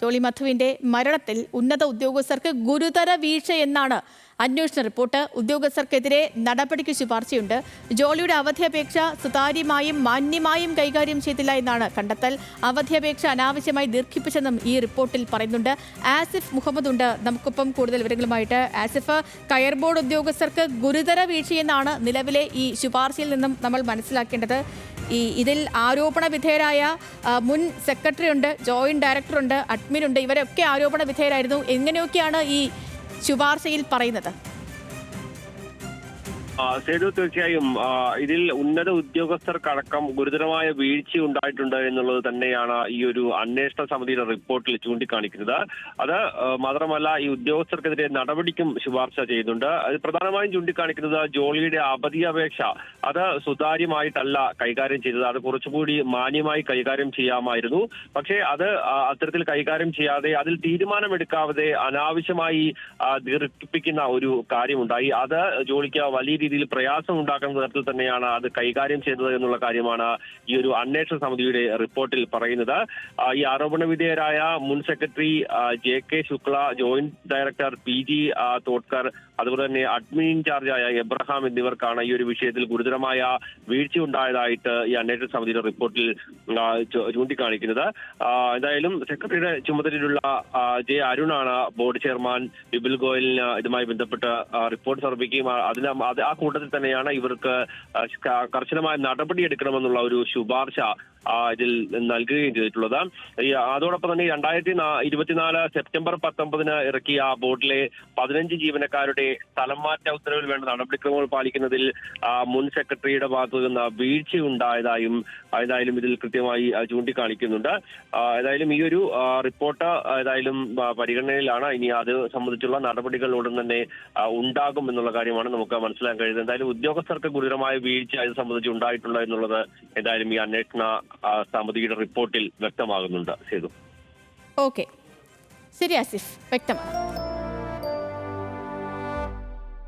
ജോളി മധുവിന്റെ മരണത്തിൽ ഉന്നത ഉദ്യോഗസ്ഥർക്ക് ഗുരുതര വീഴ്ച എന്നാണ് അന്വേഷണ റിപ്പോർട്ട്. ഉദ്യോഗസ്ഥർക്കെതിരെ നടപടിക്ക് ശുപാർശയുണ്ട്. ജോളിയുടെ അവധിയപേക്ഷ സുതാര്യമായും മാന്യമായും കൈകാര്യം ചെയ്തില്ല എന്നാണ് കണ്ടെത്തൽ. അവധിയപേക്ഷ അനാവശ്യമായി ദീർഘിപ്പിച്ചെന്നും ഈ റിപ്പോർട്ടിൽ പറയുന്നുണ്ട്. ആസിഫ് മുഹമ്മദ് ഉണ്ട് നമുക്കൊപ്പം കൂടുതൽ വിവരങ്ങളുമായിട്ട് ആസിഫ് കയർ ബോർഡ് ഉദ്യോഗസ്ഥർക്ക് ഗുരുതര വീഴ്ചയെന്നാണ് നിലവിലെ ഈ ശുപാർശയിൽ നിന്നും നമ്മൾ മനസ്സിലാക്കേണ്ടത്. ഈ ഇതിൽ ആരോപണ വിധേയരായ മുൻ സെക്രട്ടറി ഉണ്ട് ജോയിന്റ് ഡയറക്ടറുണ്ട് അഡ്മിൻ ഉണ്ട് ഇവരൊക്കെ ആരോപണ വിധേയരായിരുന്നു. എങ്ങനെയൊക്കെയാണ് ഈ ശുപാർശയിൽ പറയുന്നത്? സേതു തീർച്ചയായും ഇതിൽ ഉന്നത ഉദ്യോഗസ്ഥർക്കടക്കം ഗുരുതരമായ വീഴ്ച ഉണ്ടായിട്ടുണ്ട് എന്നുള്ളത് തന്നെയാണ് ഈ ഒരു അന്വേഷണ സമിതിയുടെ റിപ്പോർട്ടിൽ ചൂണ്ടിക്കാണിക്കുന്നത്. അത് മാത്രമല്ല ഈ ഉദ്യോഗസ്ഥർക്കെതിരെ നടപടിക്കും ശുപാർശ ചെയ്യുന്നുണ്ട്. അത് പ്രധാനമായും ചൂണ്ടിക്കാണിക്കുന്നത് ജോളിയുടെ അവധി അപേക്ഷ അത് സുതാര്യമായിട്ടല്ല കൈകാര്യം ചെയ്തത്. അത് കുറച്ചുകൂടി മാന്യമായി കൈകാര്യം ചെയ്യാമായിരുന്നു. പക്ഷേ അത് അത്തരത്തിൽ കൈകാര്യം ചെയ്യാതെ അതിൽ തീരുമാനമെടുക്കാതെ അനാവശ്യമായി ദീർഘിപ്പിക്കുന്ന ഒരു കാര്യമുണ്ടായി. അത് ജോലിക്ക് വലിയ രീതിയിൽ പ്രയാസം ഉണ്ടാക്കുന്ന തരത്തിൽ തന്നെയാണ് അത് കൈകാര്യം ചെയ്തത് എന്നുള്ള കാര്യമാണ് ഈ ഒരു അന്വേഷണ സമിതിയുടെ റിപ്പോർട്ടിൽ പറയുന്നത്. ഈ ആരോപണ വിധേയരായ മുൻ secretary J K Shukla joint director P G Thotkar അതുപോലെ തന്നെ അഡ്മിൻ ഇൻചാർജായ എബ്രഹാം എന്നിവർക്കാണ് ഈ ഒരു വിഷയത്തിൽ ഗുരുതരമായ വീഴ്ച ഉണ്ടായതായിട്ട് ഈ അന്വേഷണ സമിതിയുടെ റിപ്പോർട്ടിൽ ചൂണ്ടിക്കാണിക്കുന്നത്. എന്തായാലും സെക്രട്ടറിയുടെ ചുമതലയിലുള്ള ജെ അരുണാണ് ബോർഡ് ചെയർമാൻ വിപുൽ ഗോയലിന് ഇതുമായി ബന്ധപ്പെട്ട് റിപ്പോർട്ട് സമർപ്പിക്കുകയും അതിന് ആ കൂട്ടത്തിൽ തന്നെയാണ് ഇവർക്ക് കർശനമായ നടപടി എടുക്കണമെന്നുള്ള ഒരു ശുപാർശ ഇതിൽ നൽകുകയും ചെയ്തിട്ടുള്ളത്. അതോടൊപ്പം തന്നെ രണ്ടായിരത്തി ഇരുപത്തിനാല് സെപ്റ്റംബർ പത്തൊമ്പതിന് ഇറക്കിയ ആ ബോർഡിലെ പതിനഞ്ച് ജീവനക്കാരുടെ സ്ഥലം മാറ്റ ഉത്തരവിൽ വേണ്ട നടപടിക്രമങ്ങൾ പാലിക്കുന്നതിൽ മുൻ സെക്രട്ടറിയുടെ ഭാഗത്തു നിന്ന് വീഴ്ച ഉണ്ടായതായും ഏതായാലും ഇതിൽ കൃത്യമായി ചൂണ്ടിക്കാണിക്കുന്നുണ്ട്. ഏതായാലും ഈ ഒരു റിപ്പോർട്ട് ഏതായാലും പരിഗണനയിലാണ്. ഇനി അത് സംബന്ധിച്ചുള്ള നടപടികൾ ഉടൻ തന്നെ ഉണ്ടാകും എന്നുള്ള കാര്യമാണ് നമുക്ക് മനസ്സിലാക്കാൻ കഴിയുന്നത്. എന്തായാലും ഉദ്യോഗസ്ഥർക്ക് ഗുരുതരമായ വീഴ്ച ഇത് സംബന്ധിച്ച് ഉണ്ടായിട്ടുള്ള എന്നുള്ളത് എന്തായാലും ഈ അന്വേഷണ ആ, സമിതിയുടെ റിപ്പോർട്ടിൽ വ്യക്തമാകുന്നുണ്ട് സേതു. ഓക്കെ. ശരി ആസിഫ്. വ്യക്തമാണ്.